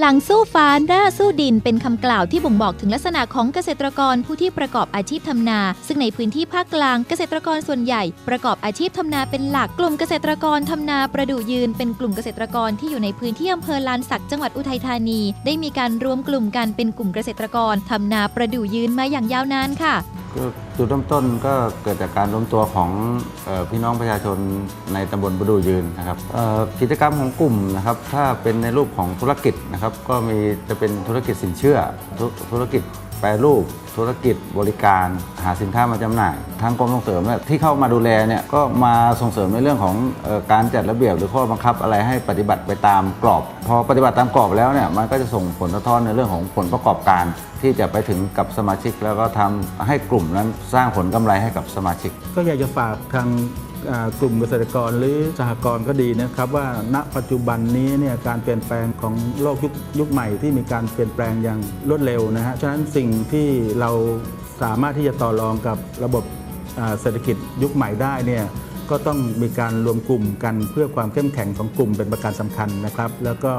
หลังสู้ฟ้าหน้าสู้ดินเป็นคำกล่าวที่บ่งบอกถึงลักษณะของเกษตรกรผู้ที่ประกอบอาชีพทำนา ซึ่งในพื้นที่ภาคกลางเกษตรกรส่วนใหญ่ ประกอบอาชีพทำนาเป็นหลักกลุ่มเกษตรกรทำนาประดู่ยืน เป็นกลุ่มเกษตรกรที่อยู่ในพื้นที่อำเภอลานสักจังหวัดอุทัยธานี ได้มีการรวมกลุ่มกันเป็นกลุ่มเกษตรกรทำนาประดู่ยืนมาอย่างยาวนานค่ะ ก็จุดเริ่มต้นก็เกิดจากการรวมตัวของเออพี่น้องประชาชนในตำบลประดูยืนนะครับเอ่อกิจกรรมของกลุ่มนะครับถ้าเป็นในรูปของธุรกิจนะครับก็มีจะเป็นธุรกิจสินเชื่อธุธุรกิจ ปรรูปธุรกิจบริการหาสินค้ามาจำหน่ายทางกรมส่งเสริมเนี่ยที่เข้ามาดูแลเนี่ยก็มาส่งเสริมในเรื่องของออการจัดระเบียบหรือข้อบังคับอะไรให้ปฏิบัติไปตามกรอบ พอปฏิบัติตามกรอบแล้วเนี่ยมันก็จะส่งผลสะท้อนในเรื่องของผลประกอบการ ที่จะไปถึงกับสมาชิกแล้วก็ทำให้กลุ่มนั้นสร้างผลกำไรให้กับสมาชิก ก็อยากจะฝากทาง กลุ่มเกษตรกรหรือสหกรณ์ก็ดีนะครับ ว่าณปัจจุบันนี้เนี่ยการเปลี่ยนแปลงของโลกยุคยุคใหม่ที่มีการเปลี่ยนแปลงอย่างรวดเร็วนะฮะฉะนั้นสิ่งที่เราสามารถที่จะต่อรองกับระบบเศรษฐกิจยุคใหม่ได้เนี่ยก็ต้องมีการรวมกลุ่มกันเพื่อความเข้มแข็งของกลุ่มเป็นประการสำคัญนะครับ แล้วก็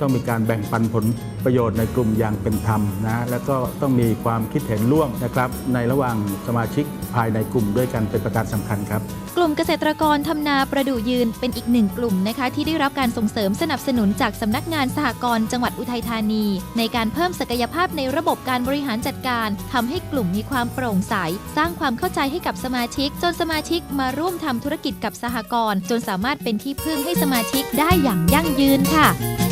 ต้องมีการแบ่งปันผลประโยชน์ในกลุ่มอย่างเป็นธรรมนะแล้วก็ต้องมีความคิดเห็นร่วมนะครับ ในระหว่างสมาชิกภายในกลุ่มด้วยกันเป็นประการสำคัญครับ กลุ่มเกษตรกรทำนาประดู่ยืนเป็นอีกหนึ่งกลุ่มนะคะ ที่ได้รับการส่งเสริมสนับสนุนจากสำนักงานสหกรณ์จังหวัดอุทัยธานี ในการเพิ่มศักยภาพในระบบการบริหารจัดการทำให้กลุ่มมีความโปร่งใส สร้างความเข้าใจให้กับสมาชิก จนสมาชิกมาร่วมทำธุรกิจกับสหกรณ์จนสามารถเป็นที่พึ่งให้สมาชิกได้อย่างยั่งยืนค่ะ